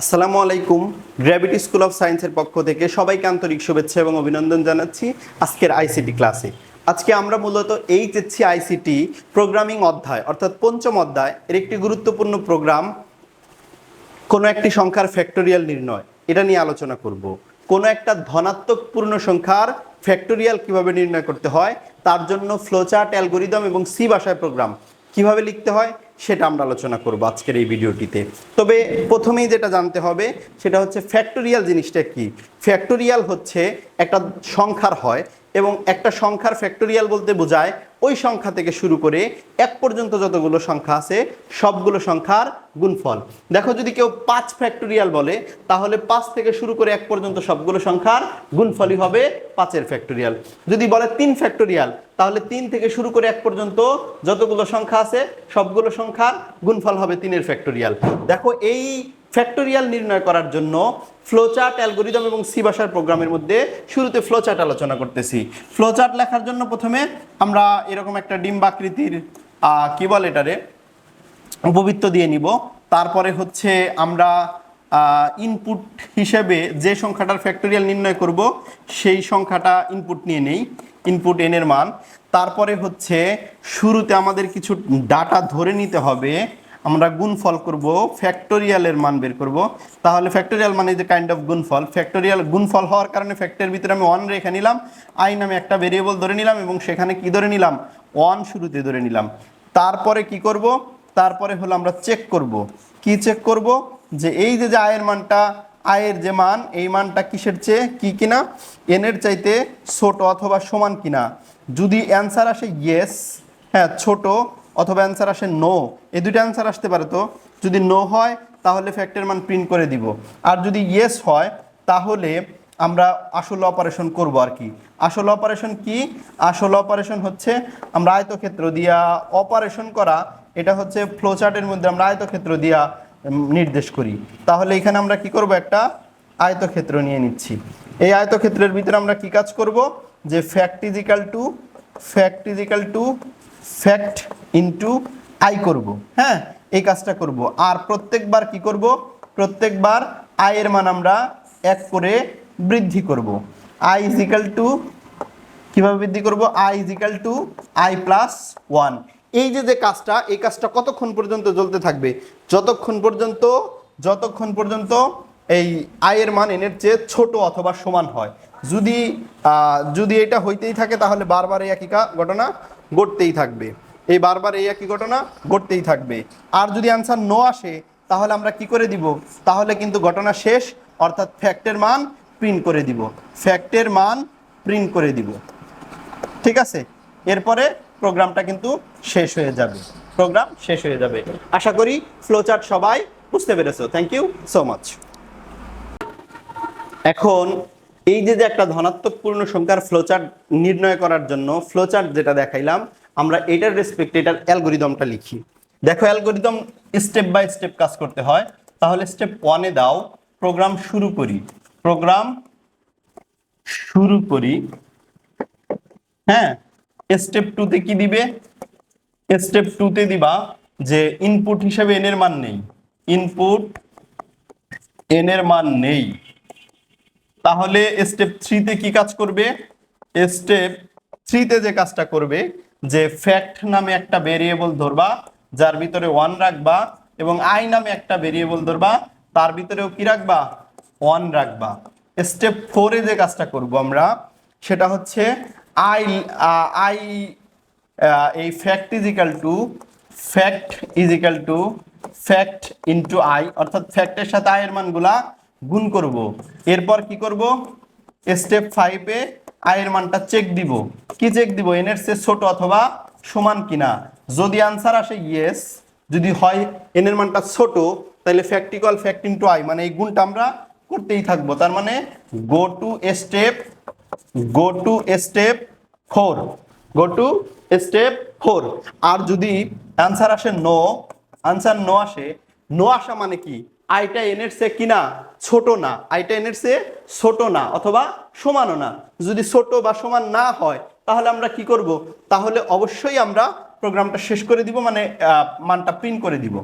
আসসালামু আলাইকুম। Gravity school of সায়েন্সের পক্ষ থেকে সবাইকে আন্তরিক শুভেচ্ছা এবং অভিনন্দন জানাচ্ছি আজকের আইসিটি ক্লাসে আজকে আমরা মূলত এইচএসসি আইসিটি প্রোগ্রামিং অধ্যায়, অর্থাৎ পঞ্চম অধ্যায়, এর একটি গুরুত্বপূর্ণ প্রোগ্রাম কোনো একটি সংখ্যার ফ্যাক্টোরিয়াল নির্ণয়, এটা নিয়ে আলোচনা করব। কোনো একটা ধনাত্মক পূর্ণ সংখ্যার ফ্যাক্টোরিয়াল কীভাবে নির্ণয় করতে হয়, তার জন্য ফ্লোচার্ট অ্যালগোরিদম এবং সি ভাষায় প্রোগ্রাম কীভাবে লিখতে হয় সেটা আমরা আলোচনা করব আজকের এই ভিডিওটিতে। তবে প্রথমেই যেটা জানতে হবে, সেটা হচ্ছে ফ্যাক্টোরিয়াল জিনিসটা কি? ফ্যাক্টোরিয়াল হচ্ছে একটা সংখ্যার হয় এবং একটা সংখ্যার ফ্যাক্টোরিয়াল বলতে বোঝায় ওই সংখ্যা থেকে শুরু করে এক পর্যন্ত যতগুলো সংখ্যা আছে, সবগুলো সংখ্যার গুণফল। দেখো যদি কেউ পাঁচ ফ্যাক্টোরিয়াল বলে, তাহলে পাঁচ থেকে শুরু করে এক পর্যন্ত সবগুলো সংখ্যার গুণফলই হবে পাঁচের ফ্যাক্টোরিয়াল যদি বলে তিন ফ্যাক্টোরিয়াল তাহলে তিন থেকে শুরু করে এক পর্যন্ত যতগুলো সংখ্যা আছে, সবগুলো সংখ্যার গুণফল হবে তিনের ফ্যাক্টোরিয়াল দেখো এই ফ্যাক্টোরিয়াল নির্ণয় করার জন্য ফ্লোচার্ট অ্যালগোরিদম এবং সি ভাষার প্রোগ্রামের মধ্যে শুরুতে ফ্লোচার্ট আলোচনা করতেছি। ফ্লোচার্ট লেখার জন্য প্রথমে আমরা এরকম একটা ডিম্বাকৃতির কি বলে এটারে? উপবৃত্ত দিয়ে নিব। তারপরে হচ্ছে আমরা ইনপুট হিসেবে যে সংখ্যাটার ফ্যাক্টোরিয়াল নির্ণয় করব, সেই সংখ্যাটা ইনপুট নিয়ে নেই। ইনপুট এনের মান। তারপরে হচ্ছে শুরুতে আমাদের কিছু ডাটা ধরে নিতে হবে। আমরা গুণফল করব ফ্যাক্টোরিয়ালের মান বের করব। তাহলে ফ্যাক্টোরিয়াল মানে যে কাইন্ড অফ গুণফল। ফ্যাক্টোরিয়াল গুণফল হওয়ার কারণে ফ্যাক্টরের ভিতরে আমি ওয়ান রেখে নিলাম। আই নামে একটা ভেরিয়েবল ধরে নিলাম এবং সেখানে কি ধরে নিলাম? ওয়ান শুরুতে ধরে নিলাম। তারপরে কি করব? তারপরে হলো আমরা চেক করব। কি চেক করব? যে এই যে যে আয়ের মানটা আয়ের যে মান, এই মানটা কিসের চেয়ে, কি কিনা? এনের চাইতে ছোট অথবা সমান কিনা? যদি অ্যান্সার আসে ইয়েস হ্যাঁ ছোট অথবা অ্যান্সার আসে নো এই দুটো অ্যান্সার আসতে পারে তো। যদি নো হয়, তাহলে ফ্যাক্টের মান প্রিন্ট করে দিব। আর যদি ইয়েস হয়, তাহলে আমরা আসল অপারেশন করব আর কি। আসল অপারেশন কি? আসল অপারেশন হচ্ছে আমরা আয়তক্ষেত্র দিয়া অপারেশন করা, এটা হচ্ছে ফ্লোচার্টের মধ্যে আমরা আয়তক্ষেত্র দিয়া নির্দেশ করি। তাহলে এখানে আমরা কি করব? একটা আয়তক্ষেত্র নিয়ে নিচ্ছি। এই আয়তক্ষেত্রের ভিতরে আমরা কি কাজ করব? যে fact is equal to fact is equal to fact into I করব। হ্যাঁ এই কাজটা করব। আর প্রত্যেকবার কি করব? প্রত্যেকবার আয়ের মান আমরা এক করে বৃদ্ধি করব। আই ইজিক্যাল টু কীভাবে বৃদ্ধি করব? I is equal to I plus one এই যে যে কাজটা, এই কাজটা কতক্ষণ পর্যন্ত চলতে থাকবে? যতক্ষণ পর্যন্ত যতক্ষণ পর্যন্ত এই আয়ের মান এনের চেয়ে ছোট অথবা সমান হয়। যদি যদি এটা হইতেই থাকে, তাহলে বারবার এই একই ঘটনা। ঘটতেই থাকবে। এই বারবার এই একই ঘটনা ঘটতেই থাকবে। আর যদি অ্যান্সার নো আসে, তাহলে আমরা কি করে দিব? তাহলে কিন্তু ঘটনা শেষ, অর্থাৎ ফ্যাক্টের মান প্রিন্ট করে দিব। ফ্যাক্টের মান প্রিন্ট করে দিব। ঠিক আছে? এরপরে প্রোগ্রামটা কিন্তু শেষ হয়ে যাবে। প্রোগ্রাম শেষ হয়ে যাবে। আশা করি ফ্লোচার্ট সবাই বুঝতে পেরেছ। থ্যাংক ইউ সো মাচ এখন এই যে যে একটা ধনাত্মক পূর্ণ সংখ্যার ফ্লোচার্ট নির্ণয় করার জন্য ফ্লোচার্ট যেটা দেখাইলাম, আমরা এটার রেসপেক্ট এটার অ্যালগোরিদমটা লিখি। দেখো অ্যালগোরিদম স্টেপ বাই স্টেপ কাজ করতে হয়। তাহলে স্টেপ ওয়ানে দাও প্রোগ্রাম শুরু করি। প্রোগ্রাম শুরু করি। হ্যাঁ স্টেপ টুতে কি দিবে? স্টেপ টুতে দিবা যে ইনপুট হিসেবে এন এর মান নেই। ইনপুট এন এর মান নেই। তাহলে স্টেপ থ্রিতে কি কাজ করবে? স্টেপ থ্রিতে যে কাজটা করবে, যে ফ্যাক্ট নামে একটা ভেরিয়েবল ধরবা, যার ভিতরে ওয়ান রাখবা এবং আই নামে একটা ভেরিয়েবল ধরবা, তার ভিতরেও কি রাখবা? ওয়ান রাখবা। স্টেপ ফোরে যে কাজটা করব আমরা, সেটা হচ্ছে আই আই এই fact is equal to fact is equal to fact into I অর্থাৎ ফ্যাক্টের সাথে আয়ের মানগুলা গুণ করব। এরপর কি করব? স্টেপ ফাইভে আয়ের মানটা চেক দিব। কি চেক দিব? এনের চেয়ে ছোট অথবা সমান কিনা? যদি আনসার আসে ইয়েস যদি হয় এনের মানটা ছোট, তাহলে ফ্যাক্টিক্যাল ফ্যাক্ট ইনটু আই মানে এই গুণটা আমরা করতেই থাকব। তার মানে go to step go to step four go to step four আর যদি অ্যান্সার আসে নো আনসার নো আসে নো আসা মানে কি? আইটা এনের সে কিনা ছোট না, আইটা এনের সে ছোট না অথবা সমানও না। যদি ছোট বা সমান না হয়, তাহলে আমরা কি করব? তাহলে অবশ্যই আমরা প্রোগ্রামটা শেষ করে দিব মানে মানটা প্রিন্ট করে দিব।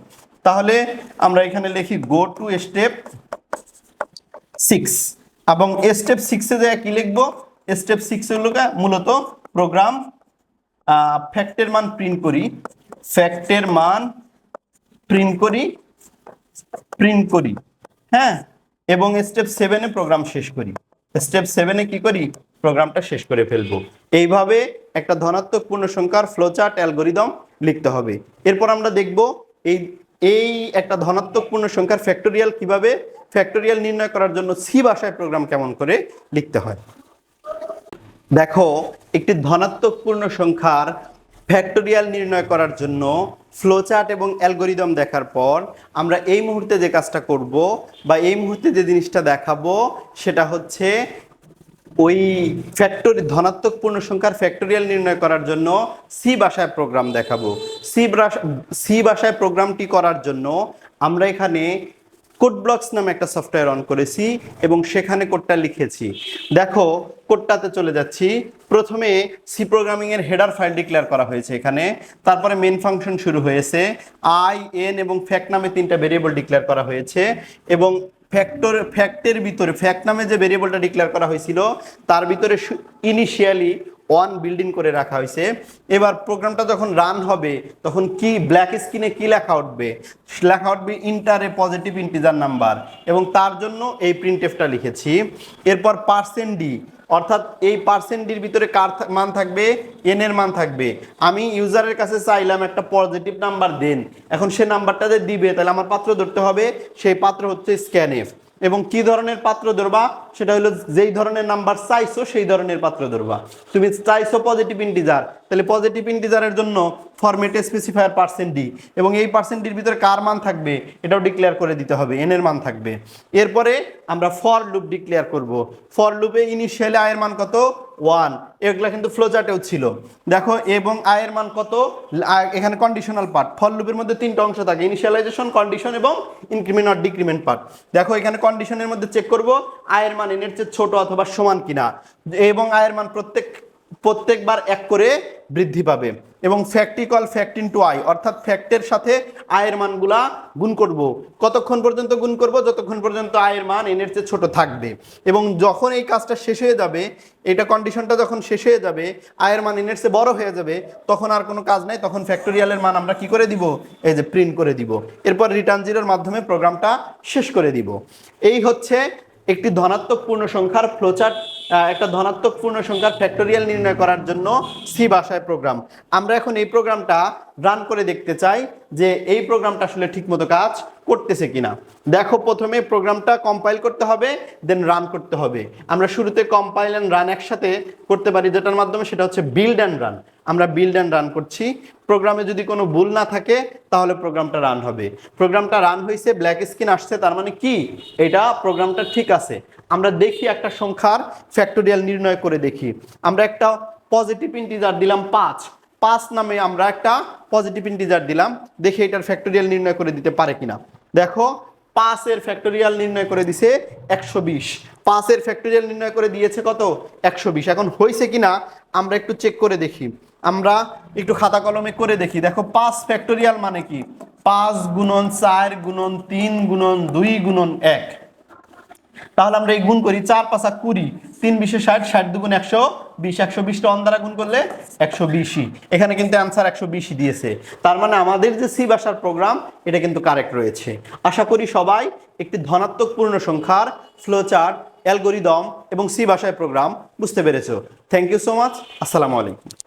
তাহলে আমরা এখানে লিখি গো টু স্টেপ সিক্স এবং স্টেপ সিক্সে যে কি লিখব? স্টেপ সিক্স হলো মূলত প্রোগ্রাম ফ্যাক্টের মান প্রিন্ট করি। ফ্যাক্টের মান প্রিন্ট করি। প্রিন্ট করি হ্যাঁ? এবং স্টেপ সেভেনে প্রোগ্রাম শেষ করি। স্টেপ সেভেনে কি করি? প্রোগ্রামটা শেষ করে ফেলব। এইভাবে একটা ধনাত্মক পূর্ণ সংখ্যার ফ্লোচার্ট অ্যালগোরিদম লিখতে হবে। এরপর আমরা দেখব এই এই একটা ধনাত্মক পূর্ণ সংখ্যার ফ্যাক্টোরিয়াল কীভাবে ফ্যাক্টোরিয়াল নির্ণয় করার জন্য সি ভাষায় প্রোগ্রাম কেমন করে লিখতে হয়। দেখো, একটি ধনাত্মক পূর্ণ সংখ্যার ফ্যাক্টোরিয়াল নির্ণয় করার জন্য ফ্লোচার্ট এবং অ্যালগোরিদম দেখার পর আমরা এই মুহূর্তে যে কাজটা করব বা এই মুহূর্তে যে জিনিসটা দেখাবো, সেটা হচ্ছে ওই ফ্যাক্টরি ধনাত্মক পূর্ণ সংখ্যার ফ্যাক্টোরিয়াল নির্ণয় করার জন্য সি বাসায় প্রোগ্রাম দেখাবো। সি সি বাসায় প্রোগ্রামটি করার জন্য আমরা এখানে কোড ব্লকস নামে একটা সফটওয়্যার অন করেছি এবং সেখানে কোডটা লিখেছি। দেখো কোডটাতে চলে যাচ্ছি। প্রথমে সি প্রোগ্রামিং এর হেডার ফাইল ডিক্লেয়ার করা হয়েছে এখানে। তারপরে মেন ফাংশন শুরু হয়েছে। আই এন এবং ফ্যাক্ট নামে তিনটা ভেরিয়েবল ডিক্লেয়ার করা হয়েছে এবং ফ্যাক্টর ফ্যাক্টের ভিতরে ফ্যাক্ট নামে যে ভেরিয়েবলটা ডিক্লেয়ার করা হয়েছিল, তার ভিতরে ইনিশিয়ালি ওয়ান বিল্ডিং করে রাখা হয়েছে। এবার প্রোগ্রামটা যখন রান হবে, তখন কি ব্ল্যাক স্ক্রিনে কি লেখা উঠবে? লেখা উঠবে ইন্টারে পজিটিভ ইন্টিজার নাম্বার এবং তার জন্য এই প্রিন্টেফটা লিখেছি। এরপর পার্সেন্ট ডি, অর্থাৎ এই পার্সেন্টির ভিতরে কার মান থাকবে? এন এর মান থাকবে। আমি ইউজারের কাছে চাইলাম একটা পজিটিভ নাম্বার দেন। এখন সে নাম্বারটা যে দিবে, তাহলে আমার পাত্র ধরতে হবে, সেই পাত্র হচ্ছে স্ক্যানএফ এবং কি ধরনের পাত্র ধরবা? সেটা হলো যেই ধরনের নাম্বার চাইছো, সেই ধরনের পাত্র ধরবা। তুমি চাইছো পজিটিভ ইন্টিজার তাহলে পজিটিভ ইন্টিজারের জন্য ফরম্যাটে স্পেসিফায়ার পার্সেন্ট ডি এবং এই পার্সেন্টির ভিতরে কার মান থাকবে? এটাও ডিক্লেয়ার করে দিতে হবে এনের মান থাকবে। এরপরে আমরা ফর লুপ ডিক্লেয়ার করব। ফর লুপে ইনিশিয়ালি আয়ের মান কত? ওয়ান এগুলো কিন্তু ফ্লোচার্টেও ছিল। দেখো, এবং আয়ের মান কত? এখানে কন্ডিশনাল পার্ট ফল লুপের মধ্যে তিনটা অংশ থাকে ইনিশিয়ালাইজেশন কন্ডিশন এবং ইনক্রিমেন্ট অর ডিক্রিমেন্ট পার্ট দেখো, এখানে কন্ডিশনের মধ্যে চেক করব আয়ের মান এনের চেয়ে ছোট অথবা সমান কিনা। এবং আয়ের মান প্রত্যেক প্রত্যেকবার এক করে বৃদ্ধি পাবে। এবং ফ্যাক্টিকল ফ্যাক্ট ইন্টু আই অর্থাৎ ফ্যাক্টের সাথে আয়ের মানগুলা গুণ করব। কতক্ষণ পর্যন্ত গুণ করব? যতক্ষণ পর্যন্ত আয়ের মান এনের চেয়ে ছোট থাকবে। এবং যখন এই কাজটা শেষ হয়ে যাবে, এটা কন্ডিশনটা যখন শেষ হয়ে যাবে আয়ের মান এনের চেয়ে বড় হয়ে যাবে, তখন আর কোনো কাজ নাই। তখন ফ্যাক্টোরিয়ালের মান আমরা কি করে দিব? এই যে প্রিন্ট করে দিব। এরপর রিটার্ন জিরোর মাধ্যমে প্রোগ্রামটা শেষ করে দিব। এই হচ্ছে একটি ধনাত্মক পূর্ণ সংখ্যার ফ্লোচার্ট একটা ধনাত্মক পূর্ণ সংখ্যার ফ্যাক্টোরিয়াল নির্ণয় করার জন্য সি ভাষায় প্রোগ্রাম আমরা এখন এই প্রোগ্রামটা রান করে দেখতে চাই যে এই প্রোগ্রামটা আসলে ঠিকমতো কাজ করতেছে কিনা। দেখো প্রথমে প্রোগ্রামটা কম্পাইল করতে হবে দেন রান করতে হবে। আমরা শুরুতে কম্পাইল অ্যান্ড রান একসাথে করতে পারি, যেটার মাধ্যমে সেটা হচ্ছে বিল্ড অ্যান্ড রান আমরা বিল্ড অ্যান্ড রান করছি। প্রোগ্রামে যদি কোনো ভুল না থাকে, তাহলে প্রোগ্রামটা রান হবে। প্রোগ্রামটা রান হয়েছে ব্ল্যাক স্ক্রিন আসছে, তার মানে কি? এটা প্রোগ্রামটা ঠিক আছে। আমরা দেখি একটা সংখ্যার ফ্যাক্টোরিয়াল নির্ণয় করে দেখি। আমরা একটা পজিটিভ ইন্টিজার দিলাম পাঁচ। পাঁচ নামে আমরা একটা পজিটিভ ইন্টিজার দিলাম। দেখি এটার ফ্যাক্টোরিয়াল নির্ণয় করে দিতে পারে কিনা। দেখো, পাঁচের ফ্যাক্টোরিয়াল নির্ণয় করে দিছে একশো বিশ। পাঁচের ফ্যাক্টোরিয়াল নির্ণয় করে দিয়েছে কত? একশো বিশ। এখন হয়েছে কিনা আমরা একটু চেক করে দেখি। আমরা একটু খাতা কলমে করে দেখি। দেখো, পাঁচ ফ্যাক্টোরিয়াল মানে কি? পাঁচ গুণন চার গুণন তিন গুণন দুই গুণন এক। তাহলে আমরা এই গুণ করি চার পাঁচা কুড়ি। তিন বিশে ষাট ষাট দুগুণ একশো বিশ, একশো বিশটা অন দ্বারা গুণ করলে একশো বিশই। এখানে কিন্তু অ্যান্সার একশো বিশই দিয়েছে। তার মানে আমাদের যে সি ভাষার প্রোগ্রাম এটা কিন্তু কারেক্ট রয়েছে। আশা করি সবাই একটি ধনাত্মক পূর্ণ সংখ্যার ফ্লোচার্ট অ্যালগোরিদম এবং সি ভাষায় প্রোগ্রাম বুঝতে পেরেছ। থ্যাংক ইউ সো মাচ আসসালামু আলাইকুম।